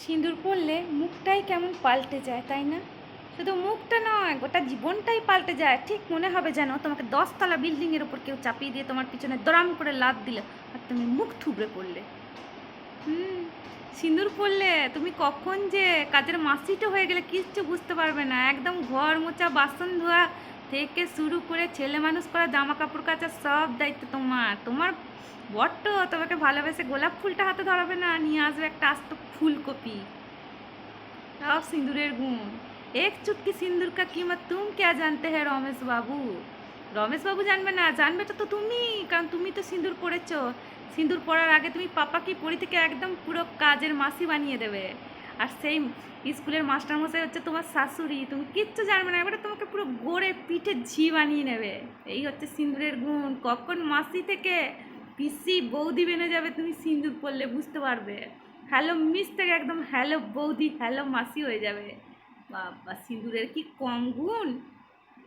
সিঁদুর পরলে মুখটাই কেমন পাল্টে যায়, তাই না? শুধু মুখটা নয়, গোটা জীবনটাই পাল্টে যায়। ঠিক মনে হবে যেন তোমাকে দশতলা বিল্ডিংয়ের ওপর কেউ চাপিয়ে দিয়ে তোমার পিছনে দরাম করে লাদ দিল আর তুমি মুখ থুবড়ে পড়লে। হুম, সিঁদুর পরলে তুমি কখন যে কাজের মাসিটা হয়ে গেলে কিচ্ছু বুঝতে পারবে না। একদম ঘর মোচা বাসন ধোয়া থেকে শুরু করে ছেলে মানুষ করা জামা কাপড় কাচা সব দায়িত্ব তোমার। তোমার বট্ট তোমাকে ভালোবেসে গোলাপ ফুলটা হাতে ধরাবে না, নিয়ে আসবে একটা আস্ত ফুলকপি। সব সিঁদুরের গুণ। এক চুটকি সিঁদুর কা কিমা তুম কে জানতে হ্যাঁ রমেশ বাবু? রমেশ বাবু জানবে না, জানবে তো তুমি, কারণ তুমি তো সিঁদুর পড়েছ। সিঁদুর পরার আগে তুমি পাপাকে পরি থেকে একদম পুরো কাজের মাসি বানিয়ে দেবে? আর সেই স্কুলের মাস্টারমশাই হচ্ছে তোমার শাশুড়ি, তুমি কিচ্ছু জানবে না, এবারে তোমাকে পুরো গোড়ে পিঠে ঝি বানিয়ে নেবে। এই হচ্ছে সিঁদুরের গুণ, কখন মাসি থেকে পিসি বৌদি বেনে যাবে, তুমি সিন্দুর পরলে বুঝতে পারবে। হ্যালো মিস থেকে একদম হ্যালো বৌদি হ্যালো মাসি হয়ে যাবে। বাবা, সিঁদুরের কি কম গুণ?